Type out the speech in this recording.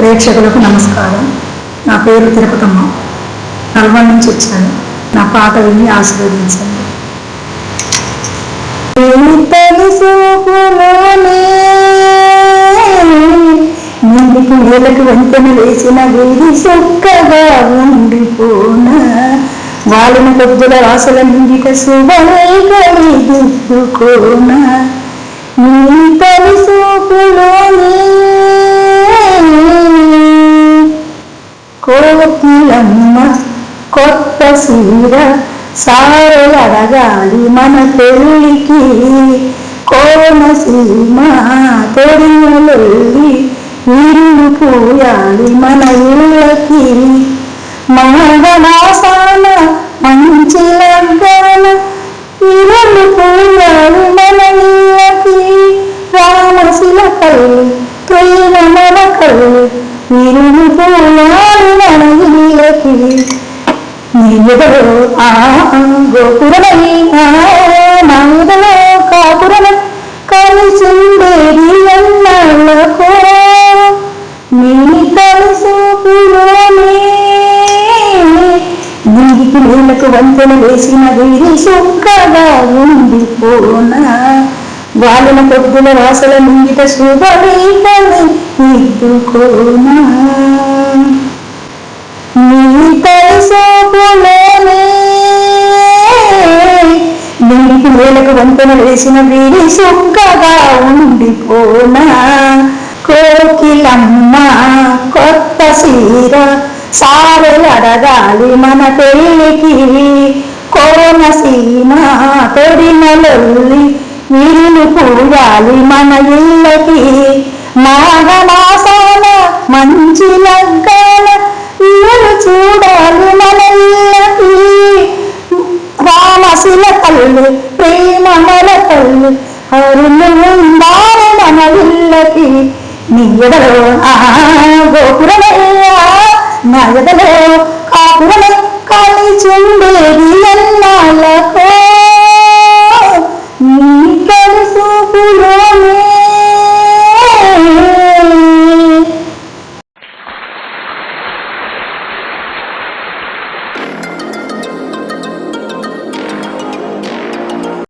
ప్రేక్షకులకు నమస్కారం. నా పేరు తిరుపతమ్మ. నల్గొండ నుంచి వచ్చాను. నా పాట విని ఆశీర్వదించండి. ముందుకు నీళ్ళకు వెంటన వేసిన వీధి చక్కగా ఉండిపోనా. వాలిన కొద్దుల వాసల నిండిక శుభైకోన నీ కోకిలమ్మ కొత్త సీర సారలడగాలి మన పెళ్ళికి. కోనసీమ తొడిమలెల్లి ఇల్లు పూయాలి మన ఇళ్ళకి. మంగళాసాన మంచి లగ్గాల ఇల్లు పూయాలి మన ఇళ్ళకి. రామశిలకల్లి ప్రేమ మనకల్లి ఇరుగు పూయాలి మన ఇళ్ళకి ఆ గోపురమై ఆ నాయదలో కాపురమై కలిసిండేది ఎన్నళ్ళకో నీ కలిసూపులోనే నీటికి నీళ్ళకు వంతెన వేసిన వీరి సుక్కగా ఉండిపోనా? వాలిన పొద్దుల వాసల ముంగిట శుభరీకని ఇద్దుకోనా నీ తలసోపులోనే నీటి వేలకు వంతెన వేసిన వీడి సుక్కగా ఉండిపోనా. కోకిలమ్మ కొత్త సీర సారెలు మన పెళ్ళికి కోనసీమ తొడిమలొల్లి ఇల్లు పూయాలి మన ఇళ్ళకి మాఘమాసాల మంచి లగ్గాల ఇల్లు చూడాలి మన ఇళ్ళకి రామశిల తల్లి ప్రేమ మన తల్లి అరుణు ఉండాలి మన ఇళ్ళకి నీ ఎదలో ఆ గోపురమయ్యా నా ఎదలో